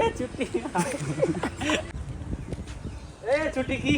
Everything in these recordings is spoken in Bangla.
এ ছুটি এ ছুটি কি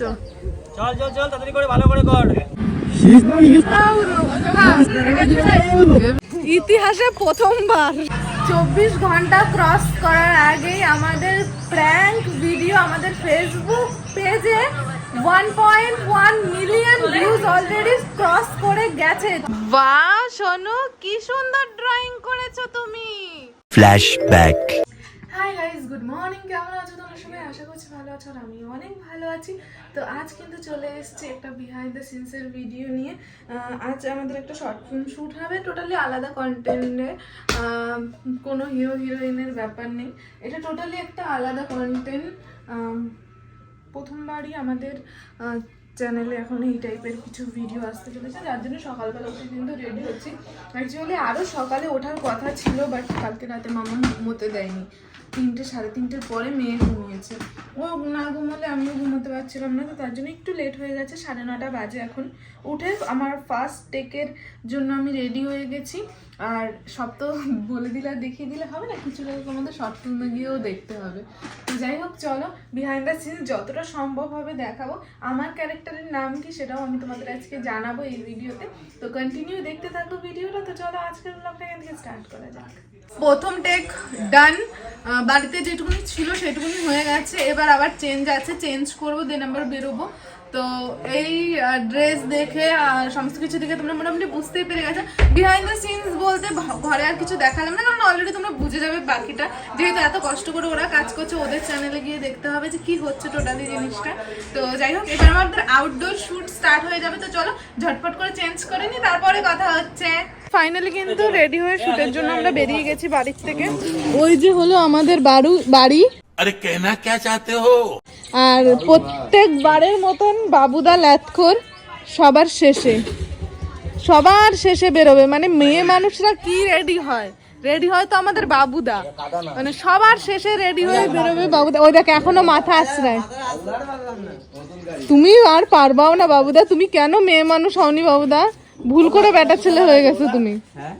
চল। চল চল তাড়াতাড়ি করে ভালো করে কর। ইতিহাসে প্রথমবার। চব্বিশ ঘণ্টা ক্রস করার আগেই আমাদের প্র্যাঙ্ক ভিডিও আমাদের ফেসবুক পেজে one point one million views already cross করে গেছে। বাহ শোনো কি সুন্দর ড্রয়িং করেছ তুমি। Flashback. Hi guys good morning কেমন আছো তোমরা সবাই? আশা করছি ভালো আছো আর আমি অনেক ভালো আছি। তো আজ কিন্তু চলে এসেছি একটা বিহাইন্ড দ্য সিনসের ভিডিও নিয়ে। আজ আমাদের একটা শর্ট ফিল্ম শ্যুট হবে টোটালি আলাদা কন্টেন্টে কোনো হিরো হিরোইনের ব্যাপার নেই। এটা টোটালি একটা আলাদা কন্টেন্ট প্রথমবারই আমাদের চ্যানেলে এখন এই টাইপের কিছু ভিডিও আসতে চলেছে। যার জন্য সকালবেলা উঠে কিন্তু রেডি হচ্ছি। অ্যাকচুয়ালি আরও সকালে ওঠার কথা ছিল বাট কালকে রাতে মামা ঘুমোতে দেয়নি। তিনটে, সাড়ে তিনটের পরে মেয়ে ঘুমিয়েছে। ও না ঘুমোলে আমিও ঘুমোতে পারছিলাম না, তো তার জন্য একটু লেট হয়ে গেছে, সাড়ে নটা বাজে এখন। উঠে আমার ফার্স্ট টেকের জন্য আমি রেডি হয়ে গেছি। আর সব তো বলে দিলে আর দেখিয়ে দিলে হবে না, কিছু লোক আমাদের শর্ট ফিল্মে গিয়েও দেখতে হবে। তো যাই হোক, চলো বিহাইন্ড দ্য সিন যতটা সম্ভব হবে দেখাবো। আমার ক্যারেক্টারের নাম কি সেটাও আমি তোমাদের আজকে জানাব এই ভিডিওতে তো কন্টিনিউ দেখতে থাকো ভিডিওটা তো চলো আজকের ব্লগটা এখান থেকে স্টার্ট করা যাক। প্রথম টেক ডান বাড়িতে যেটুকুনি ছিল সেটুকুনি হয়ে গেছে। এবার আবার চেঞ্জ আছে চেঞ্জ করব দেন আবার বেরোবো। তো এই ড্রেস দেখে আর সমস্ত কিছু দেখে তোমরা মোটামুটি বুঝতেই পেরে গেছো। বিহাইন্ড দ্য সিনস বলতে ঘরে আর কিছু দেখালাম না কারণ অলরেডি তোমরা বুঝে যাবে বাকিটা। যেহেতু এত কষ্ট করে ওরা কাজ করছে ওদের চ্যানেলে গিয়ে দেখতে হবে যে কি হচ্ছে টোটালি জিনিসটা। তো যাই হোক এবার আমাদের আউটডোর শুট স্টার্ট হয়ে যাবে। তো চলো ঝটপট করে চেঞ্জ করে নি তারপরে কথা হচ্ছে। ফাইনালি কিন্তু রেডি হয়ে শুটের জন্য আমরা বেরিয়ে গেছি বাড়ির থেকে। ওই যে হলো আমাদের বাড়ু বাড়ি। আরে কেনা কে চাতে হো আর প্রত্যেকবারের মতন বাবুদা ল্যাথকোর সবার শেষে। সবার শেষে বেরোবে। মানে মেয়ে মানুষরা কি রেডি হয়? রেডি হয় তো আমাদের বাবুদা। মানে সবার শেষে রেডি হয়ে বেরোবে বাবুদা। ওই দেখ এখনও মাথা আসরায় তুমি আর পারবাও না বাবুদা। তুমি কেন মেয়ে মানুষ হওনি বাবুদা? ভুল করে বেটা ছেলে হয়ে গেছো তুমি। হ্যাঁ?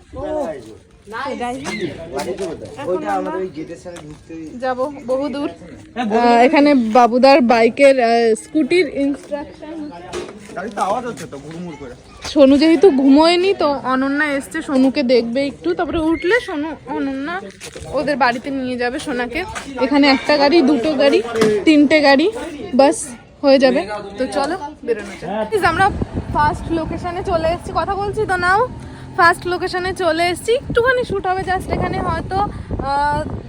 যাব বহু দূর এখানে বাবুদার বাইকের স্কুটির ইনস্ট্রাকশন সোনু যেহেতু ঘুমোয়নি তো অনন্যা এসছে সোনুকে দেখবে একটু। তারপরে উঠলে সোনু অনন্যা ওদের বাড়িতে নিয়ে যাবে সোনাকে। এখানে একটা গাড়ি দুটো গাড়ি তিনটে গাড়ি বাস হয়ে যাবে। তো চলো বেরোনো যাক। আমরা ফার্স্ট লোকেশনে চলে এসেছি। কথা বলছি তো নাও। ফার্স্ট লোকেশনে চলে এসেছি। একটুখানি শ্যুট হবে জাস্ট এখানে হয়তো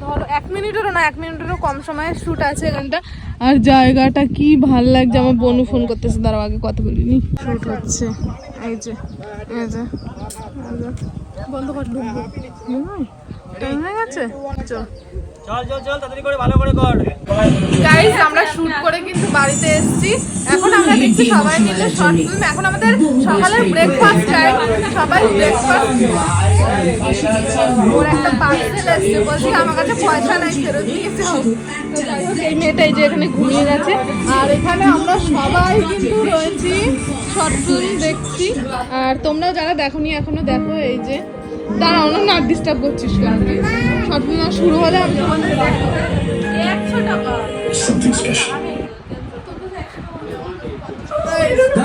ধরো এক মিনিটেরও না এক মিনিটেরও কম সময়ে শ্যুট আছে এখানটা। আর জায়গাটা কি ভালো লাগছে আমার বনু ফোন করতেছে তার আগে কথা বলিনি শ্যুট হচ্ছে। এই যে এই যে এই যে। বন্ধ কর ঢুকবো? টাইম হয়ে গেছে? চল। আমরা করে বাড়িতে এসেছি। এখন আমরা সবাই মিলে এখন আমাদের ব্রেকফাস্ট সবাই ব্রেকফাস্ট ওর একটা আমার কাছে নাই এই মেয়েটাই যে এখানে ঘুমিয়ে গেছে। আর এখানে আমরা সবাই কিন্তু রয়েছি শর্ট ফিল্ম দেখছি। আর তোমরাও যারা দেখোনি, এখনও দেখো এই যে। দাঁড়াও না না ডিস্টার্ব করছিস কেন? শর্ট ফিল্ম শুরু হলে আমি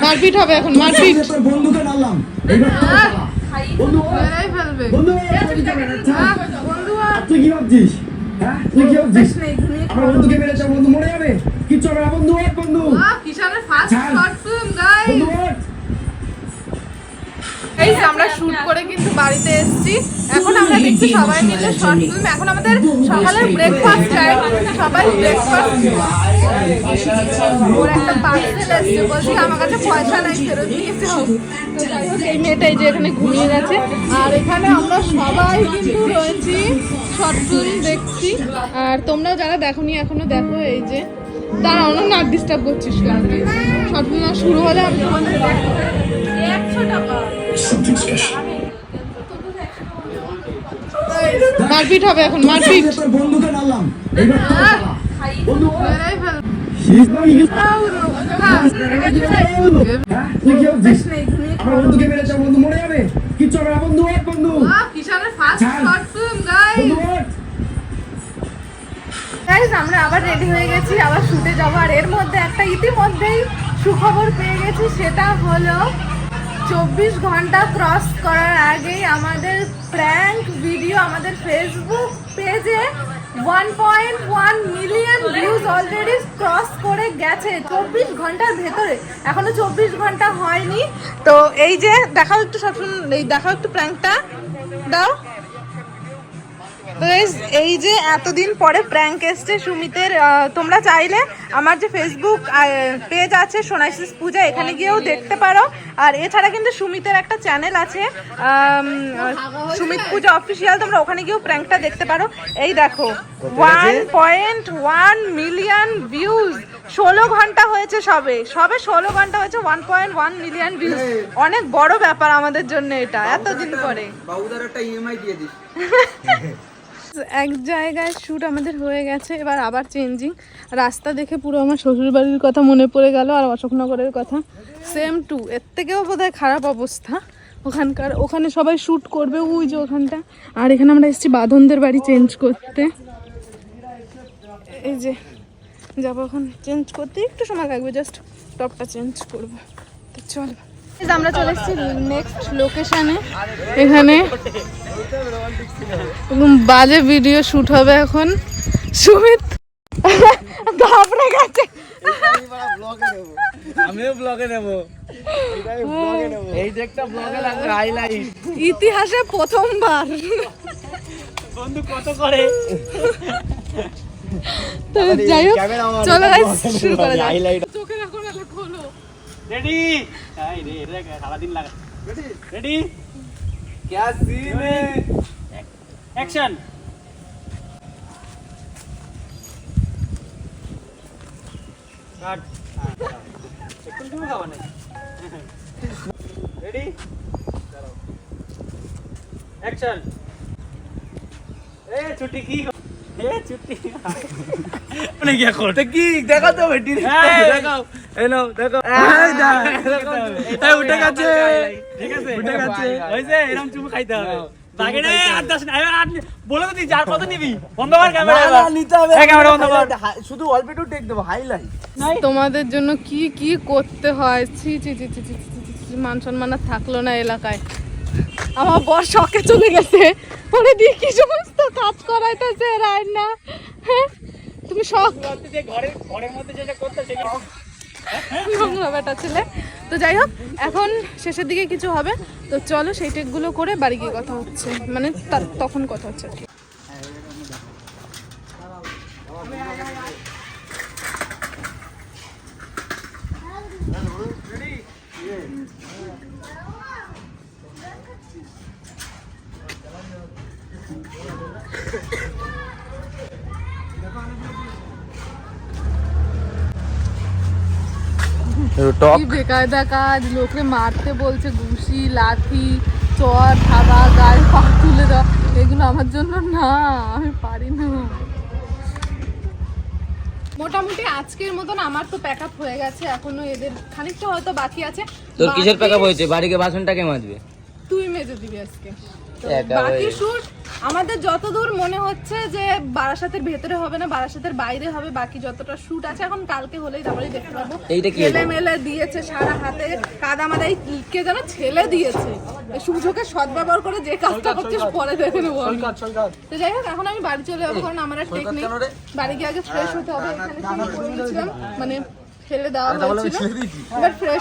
মারপিট হবে এখন মারপিট। বন্ধুকে। বন্ধু বন্ধু আচ্ছা। আহ, বন্ধু আর তুই কি ভাবছিস? হ্যাঁ তুই কি ভাবছিস? আমার বন্ধুকে মেরেছে বন্ধু মরে যাবে। কিচ্ছু হবে না বন্ধু ওঠ বন্ধু। কিষানের ফার্স্ট শর্ট ফিল্ম গাইস এই আমরা শুট করে সবাই মিলে শর্ট ফিল্ম এখন আমাদের সকালের ব্রেকফাস্ট টাইম সবাই ব্রেকফাস্ট ওর একটা পার্সেল এসছে বলছি আমার কাছে পয়সা নাই ফেরত দিয়ে এই মেয়েটাই যে এখানে ঘুমিয়ে গেছে। আর এখানে আমরা সবাই কিন্তু রয়েছি শর্ট ফিল্ম দেখছি। আর তোমরাও যারা দেখোনি এখনও দেখো এই যে। দাঁড়াও না না ডিস্টার্ব করছিস কেন? শর্ট ফিল্ম শুরু হলে আমি তোমাদের। একশো টাকা মারপিট হবে এখন মারপিট। বন্ধুকে মারলাম এইবার তোর পালা। বন্ধু ওঠ মেরেই ফেলবে তুই কি ভাবছিস? আমার বন্ধুকে মেরেছে আমার বন্ধু মরে যাবে। কিচ্ছু হবে না বন্ধু ওঠ বন্ধু। কিষানের ফার্স্ট ছাড়। শর্ট ফিল্ম গাইস বন্ধু ওঠ। গাইজ আমরা আবার রেডি হয়ে গেছি আবার শুটে যাব। আর এর মধ্যে একটা ইতিমধ্যেই সুখবর পেয়ে গেছি সেটা হলো চব্বিশ ঘণ্টা ক্রস করার আগেই আমাদের প্র্যাঙ্ক ভিডিও আমাদের ফেসবুক পেজে one point one million views already cross করে গেছে চব্বিশ ঘণ্টার ভেতরে। এখনও চব্বিশ ঘণ্টা হয়নি। তো এই যে, দেখাও একটু সব এই দেখাও একটু প্র্যাঙ্কটা দাও। এই যে এতদিন পরে প্র্যাঙ্ক এসছে সুমিতের তোমরা চাইলে আমার যে ফেসবুক পেজ আছে সোনাইসিস পূজা এখানে গিয়েও দেখতে পারো। আর এছাড়া কিন্তু সুমিতের একটা চ্যানেল আছে সুমিত পূজা অফিসিয়াল তোমরা ওখানে গিয়েও প্র্যাঙ্কটা দেখতে পারো। এই দেখো one point one million views ষোলো ঘণ্টা হয়েছে সবে। সবে ষোলো ঘণ্টা হয়েছে one point one million views অনেক বড় ব্যাপার আমাদের জন্য এটা এতদিন পরে। বাবুদার একটা ইএমআই দিয়ে দিস। এক জায়গায় শ্যুট আমাদের হয়ে গেছে, এবার আবার চেঞ্জিং রাস্তা দেখে পুরো আমার শ্বশুর বাড়ির কথা মনে পড়ে গেল আর অশোকনগরের কথা। সেম টু এর থেকেও বোধহয় খারাপ অবস্থা। ওখানকার, ওখানে সবাই শ্যুট করবে, ওই যে ওখানটা। আর এখানে আমরা এসেছি বাঁধনদের বাড়ি চেঞ্জ করতে। এই যে, যাব এখন চেঞ্জ করতে। একটু সময় লাগবে জাস্ট টপটা চেঞ্জ করব। তো চল। আমরা চলে এসেছি নেক্সট লোকেশনে এখানে বাজে ভিডিও শুট হবে এখন। সুমিত ঘাবড়ে গেছে। আমিও ব্লগে নেব। এই যে ব্লগে লাগবে হাইলাইট ইতিহাসে প্রথমবার। বন্ধু কত করে? তো যাই হোক চলো guys, শুরু করা যাক। চোখের এখন খোলো। रेडी सारा दिन लगा। रेडी क्या सीन है? एक्शन कट रेडी एक्शन ए छुट्टी की? এ ছুটি মানে কি এখন? কি? দেখা তো বেটি। দেখাও। এলো দেখো এই উঠে গেছে। ঠিক আছে। উঠে গেছে। হয়েছে এরকম চুমু খাইতে হবে। বাকি রে আর দাস না এবার আর নি- বলে তো দিই যার কত নিবি? বন্ধ কর ক্যামেরা নিতে হবে। ক্যামেরা বন্ধ কর। শুধু অল্প একটু টেক দেবো তোমাদের জন্য কি কি করতে হয়? ছি মান সম্মান আর থাকল না এলাকায়। আমার বর শখে চলে গেছে। পরে দিয়ে কি সমস্ত কাজ করাইতেছে রান্না হ্যাঁ? তুমি শখ? সেটা বেটা ছেলে। তো যাই হোক, এখন শেষের দিকে কিছু হবে। তো চলো সেই টেকগুলো করে বাড়ি গিয়ে কথা হচ্ছে। মানে তখন কথা হচ্ছে আর কি কি বেকায়দা কাজ লোকে মারতে বলছে ঘুষি লাঠি চর থাবা গায়ে পা তুলে দেওয়া এগুলো আমার জন্য না আমি পারি না। মোটামুটি আজকের মতন আমার তো প্যাক আপ হয়ে গেছে এখনও এদের খানিকটা হয়তো বাকি আছে। তোর কিসের বাকি প্যাকআপ হয়েছে? বাড়িকে বাসনটাকে মাজবে? তুই মেজে দিবি আজকে। বাকি হয়ে। শুট আমাদের যতদূর মনে হচ্ছে যে বারাসাতের ভেতরে হবে না বারাসাতের বাইরে হবে বাকি যতটা শুট আছে এখন কালকে হলেই তারপরে দেখতে পাবো। এইটা কি ছেলে মেলে দিয়েছে সারা হাতে কাদা মাদাই কে যেন ছেলে দিয়েছে। এই সুযোগের সদ্ব্যবহার করে যে কাজটা করছিস পরে দেখে নেব। তো যাই হোক এখন আমি বাড়ি চলে যাব কারণ আমার আর টেক বাড়ি গিয়ে আগে ফ্রেশ হতে হবে এখানে শাড়ি মানে ফেলে দেওয়া হয়েছিল। ফ্রেশ।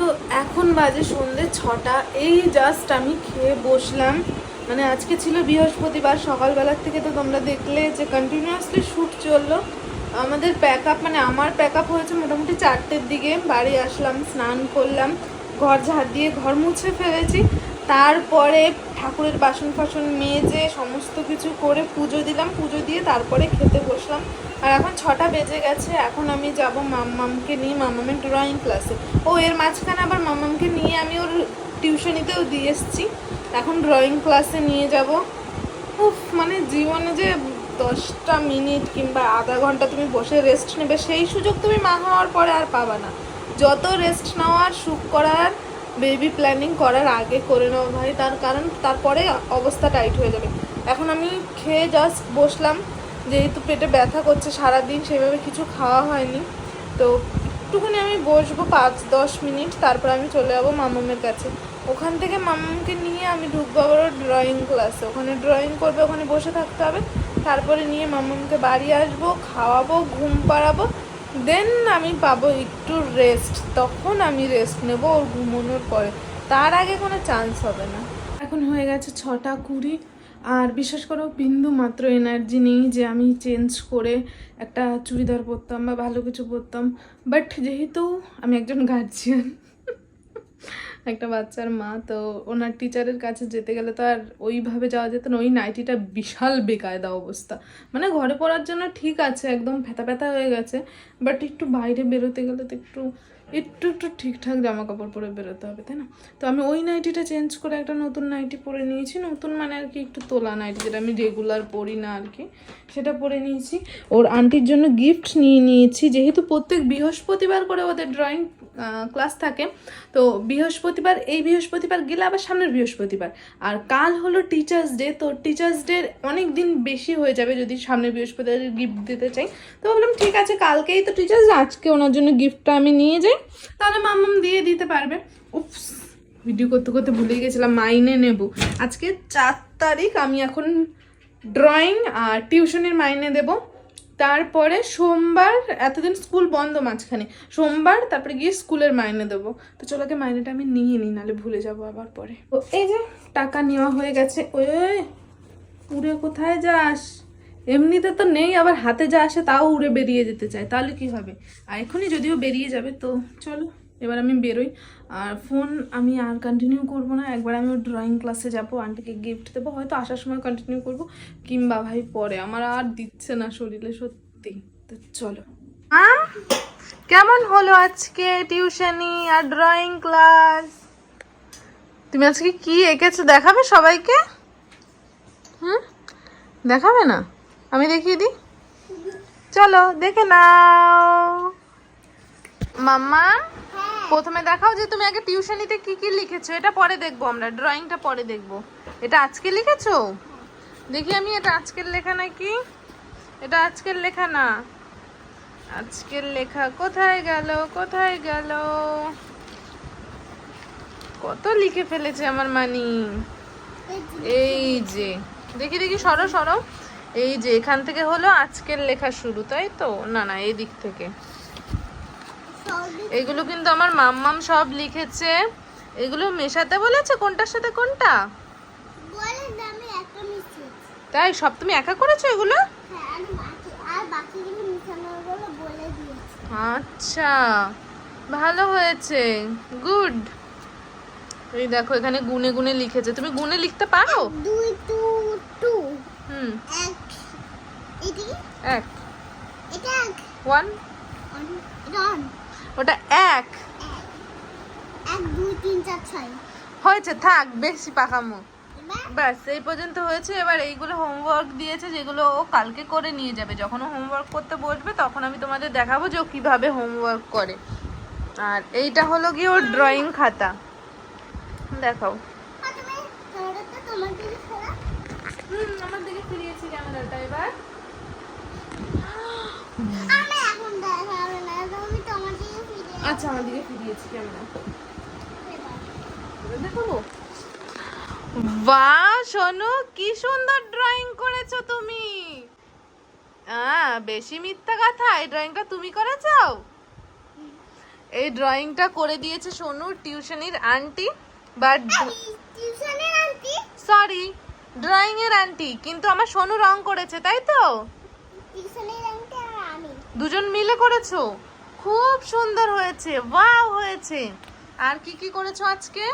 তো এখন বাজে সন্ধে ছটা। এই জাস্ট আমি খেয়ে বসলাম। মানে আজকে ছিল বৃহস্পতিবার সকালবেলার থেকে তো তোমরা দেখলে যে কন্টিনিউয়াসলি শ্যুট চলল। আমাদের প্যাক আপ মানে আমার প্যাক আপ হয়েছে মোটামুটি চারটের দিকে। বাড়ি আসলাম স্নান করলাম ঘর ঝাড় দিয়ে ঘর মুছে ফেলেছি। তারপরে ঠাকুরের বাসন ফাসন মেজে সমস্ত কিছু করে পুজো দিলাম, পুজো দিয়ে তারপরে খেতে বসলাম। আর এখন ছটা বেজে গেছে, এখন আমি যাব মাম্মামকে নিয়ে, মাম্মামের ড্রয়িং ক্লাসে ও, এর মাঝখানে আবার মাম্মামকে নিয়ে আমি ওর টিউশনিতেও দিয়ে এসেছি। এখন ড্রয়িং ক্লাসে নিয়ে যাব। উফ মানে জীবনে যে দশটা মিনিট কিংবা আধা ঘণ্টা তুমি বসে রেস্ট নেবে, সেই সুযোগ তুমি মা হওয়ার পরে আর পাবা না। যত রেস্ট নেওয়ার, সুখ করার বেবি প্ল্যানিং করার আগে করে নেওয়া ভাই। তার কারণ তারপরে অবস্থা টাইট হয়ে যাবে। এখন আমি খেয়ে জাস্ট বসলাম, যেহেতু পেটে ব্যথা করছে, সারাদিন সেভাবে কিছু খাওয়া হয়নি। তো একটুখানি আমি বসবো পাঁচ, দশ মিনিট, তারপর আমি চলে যাব মামামের কাছে। ওখান থেকে মামামকে নিয়ে আমি ঢুকবো আবার ড্রয়িং ক্লাসে ওখানে ড্রয়িং করবে, ওখানে বসে থাকতে হবে। তারপরে নিয়ে মামামকে বাড়ি আসব, খাওয়াবো, ঘুম পাড়াবো। দেন আমি পাবো একটু রেস্ট তখন আমি রেস্ট নেব ওর ঘুমোনোর পরে। তার আগে কোনো চান্স হবে না। এখন হয়ে গেছে ছটা কুড়ি। আর বিশ্বাস করো বিন্দু মাত্র এনার্জি নেই যে আমি চেঞ্জ করে একটা চুড়িদার পরতাম বা ভালো কিছু পরতাম। বাট যেহেতু আমি একজন গার্জিয়ান একটা বাচ্চার মা, তো ওনার টিচারের কাছে যেতে গেলে তো আর ওইভাবে যাওয়া যেত না, ওই নাইটিটা বিশাল বেকায়দা অবস্থা। মানে ঘরে পড়ার জন্য ঠিক আছে, একদম ফেতা ফেতা হয়ে গেছে বাট একটু বাইরে বেরোতে গেলে তো একটু একটু একটু ঠিকঠাক জামা কাপড় পরে বেরোতে হবে, তাই না? তো আমি ওই নাইটিটা চেঞ্জ করে একটা নতুন নাইটি পরে নিয়েছি, নতুন মানে আর কি একটু তোলা নাইটি যেটা আমি রেগুলার পরি না আর কি, সেটা পরে নিয়েছি। ওর আন্টির জন্য গিফট নিয়ে নিয়েছি, যেহেতু প্রত্যেক বৃহস্পতিবার করে ওদের ড্রয়িং ক্লাস থাকে। তো বৃহস্পতিবার, এই বৃহস্পতিবার গেলে আবার সামনের বৃহস্পতিবার। আর কাল হলো টিচার্স ডে তো টিচার্স ডে অনেক দিন বেশি হয়ে যাবে যদি সামনের বৃহস্পতিবার গিফট দিতে চাই। তো ভাবলাম, ঠিক আছে, কালকেই তো টিচার্স আজকে ওনার জন্য গিফটটা আমি নিয়ে যাই। তাহলে মাম্মাম দিয়ে দিতে পারবে। উপস ভিডিও করতে করতে ভুলে গেছিলাম, মাইনে নেব। আজকে চার তারিখ, আমি এখন ড্রয়িং আর টিউশনের মাইনে দেব। তারপরে সোমবার, এতদিন স্কুল বন্ধ মাঝখানে, সোমবার তারপরে গিয়ে স্কুলের মাইনে দেবো। তো চলো আগে মাইনেটা আমি নিয়ে নিই, নাহলে ভুলে যাব আবার পরে। তো এই যে টাকা নেওয়া হয়ে গেছে, ওই উড়ে কোথায় যাস? এমনিতে তো নেই, আবার হাতে যা আসে তাও উড়ে বেরিয়ে যেতে চায়, তাহলে কি হবে? আর এখনই যদিও বেরিয়ে যাবে, তো চলো। এবার আমি বেরোই। আর ফোন আমি আর কন্টিনিউ করব না। একবার আমি ড্রয়িং ক্লাসে যাব, আন্টিকে গিফট দেবো। হয়তো আসার সময় কন্টিনিউ করব, কিংবা ভাই পরে। আমার আর দিচ্ছে না শরীরে, সত্যি। তো চলো। কেমন হলো আজকে টিউশনি আর ড্রয়িং ক্লাস তুমি আজকে কি এঁকেছো? দেখাবে সবাইকে? হুম? দেখাবে না? আমি দেখিয়ে দিই। চলো, দেখে নাও। মাম্মা? প্রথমে দেখাও যে তুমি আগে টিউশনিতে কি কি লিখেছো, এটা পরে দেখব আমরা ড্রয়িংটা পরে দেখব। এটা আজকে লিখেছো? দেখি আমি, এটা আজকের লেখা নাকি এটা আজকের লেখা না। আজকের লেখা কোথায় গেল কোথায় গেল? কত লিখে ফেলেছে আমার মানি। এই যে, দেখি দেখি, সরো সরো। এই যে, এখান থেকে হলো আজকের লেখা শুরু, তাই তো? না না এই দিক থেকে। এগুলো কিন্তু আমার মাম্মাম সব লিখেছে। এগুলো মেশাতে বলেছে? কোনটার সাথে কোনটা? তাই? সব তুমি একা করেছ এগুলো? আচ্ছা ভালো হয়েছে। গুড। এই দেখো এখানে গুনে গুনে লিখেছে। তুমি গুনে লিখতে পারো? দুই টু টু হুম এক। এটি এক। এটা এক ওয়ান অন ওটা এক। হয়েছে থাক বেশি পাকামো। ব্যাস এই পর্যন্ত হয়েছে। এবার এইগুলো হোমওয়ার্ক দিয়েছে যেগুলো ও কালকে করে নিয়ে যাবে। যখন ও হোমওয়ার্ক করতে বসবে তখন আমি তোমাদের দেখাবো যে ও কীভাবে হোমওয়ার্ক করে। আর এইটা হলো গিয়ে ওর ড্রয়িং খাতা। দেখাও আর তুমি ক্যামেরাটা তোমার দিকে ফেরা হুম আমার দিকে ফিরিয়েছি ক্যামেরাটা এবার আমি এখন দেখাবে না তুমি তোমার দিকে ফিরে আচ্ছা আমার দিকে ফিরিয়েছি ক্যামেরা। দেখাবো বাহ সোনু কি সুন্দর ড্রয়িং করেছ তুমি। হ্যাঁ বেশি মিথ্যা কথা এই ড্রয়িংটা তুমি করেছ এই ড্রয়িংটা করে দিয়েছে সোনুর টিউশনির আন্টি বাট টিউশনের আন্টি সরি ড্রয়িং এর আন্টি কিন্তু আমার সোনু রং করেছে তাই তো? টিউশনের আন্টি আর আমি। দুজন মিলে করেছ? খুব সুন্দর হয়েছে ওয়াও হয়েছে। আর কি কি করেছ আজকে?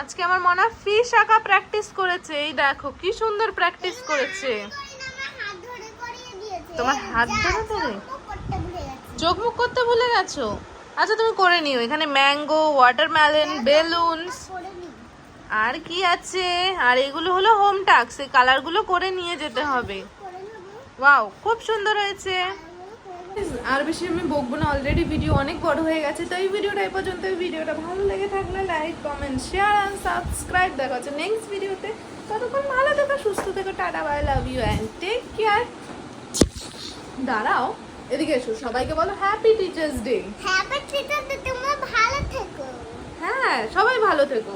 আজকে আমার মনে হয় ফিশ আঁকা প্র্যাকটিস করেছে এই দেখো কি সুন্দর প্র্যাকটিস করেছে। তোমার হাত ধরে ধরে? ও করতে ভুলে চোখ মুখ করতে ভুলে গেছো? আচ্ছা তুমি করে নিও এখানে ম্যাঙ্গো ওয়াটারমেলন বেলুনস আর কি আছে? আর এগুলো হলো হোম টাস্ক এই কালারগুলো করে নিয়ে যেতে হবে। করে ওয়াও খুব সুন্দর হয়েছে। আর বেশি আমি বকবো না অলরেডি ভিডিও অনেক বড় হয়ে গেছে তো এই ভিডিওটা এই পর্যন্ত ভিডিওটা ভালো লেগে থাকলে like comment share and subscribe দেখা হচ্ছে নেক্সট ভিডিওতে ততক্ষণ ভালো থেকো সুস্থ থেকো tata bye love you and take care দাঁড়াও এদিকে এসো সবাইকে বলো হ্যাপি টিচার্স ডে হ্যাঁ বাট তোমরা ভালো থেকো। হ্যাঁ সবাই ভালো থেকো।